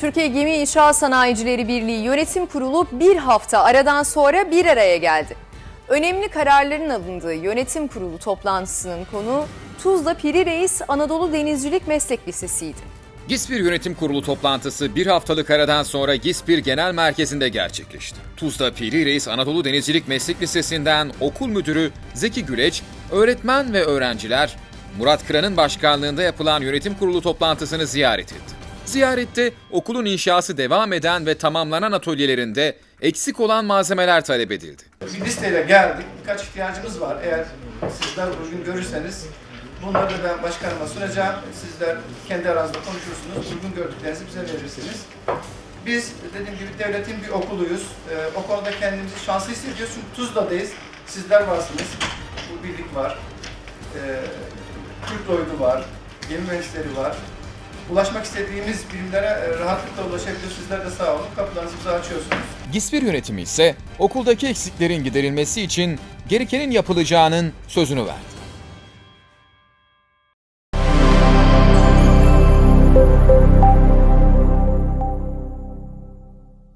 Türkiye Gemi İnşaat Sanayicileri Birliği Yönetim Kurulu bir hafta aradan sonra bir araya geldi. Önemli kararların alındığı yönetim kurulu toplantısının konu Tuzla Piri Reis Anadolu Denizcilik Meslek Lisesi'ydi. GİSPİR Yönetim Kurulu toplantısı bir haftalık aradan sonra GİSPİR Genel Merkezi'nde gerçekleşti. Tuzla Piri Reis Anadolu Denizcilik Meslek Lisesi'nden okul müdürü Zeki Güleç, öğretmen ve öğrenciler Murat Kıran'ın başkanlığında yapılan yönetim kurulu toplantısını ziyaret etti. Ziyarette okulun inşası devam eden ve tamamlanan atölyelerinde eksik olan malzemeler talep edildi. Bir listeyle geldik. Birkaç ihtiyacımız var. Eğer sizler uygun görürseniz bunları da ben başkanıma sunacağım. Sizler kendi aranızda konuşursunuz. Uygun gördüklerinizi bize verirsiniz. Biz dediğim gibi devletin bir okuluyuz. Ee, o kendimizi şanslı hissediyoruz. Çünkü Tuzla'dayız. Sizler varsınız. Bu birlik var. Ee, Türk Lloyd'u var. Gemi mühendisleri var. Ulaşmak istediğimiz birimlere e, rahatlıkla ulaşabiliyoruz. Sizler de sağ olun. Kapılarınızı bize açıyorsunuz. GİSPİR yönetimi ise okuldaki eksiklerin giderilmesi için gerekenin yapılacağının sözünü verdi.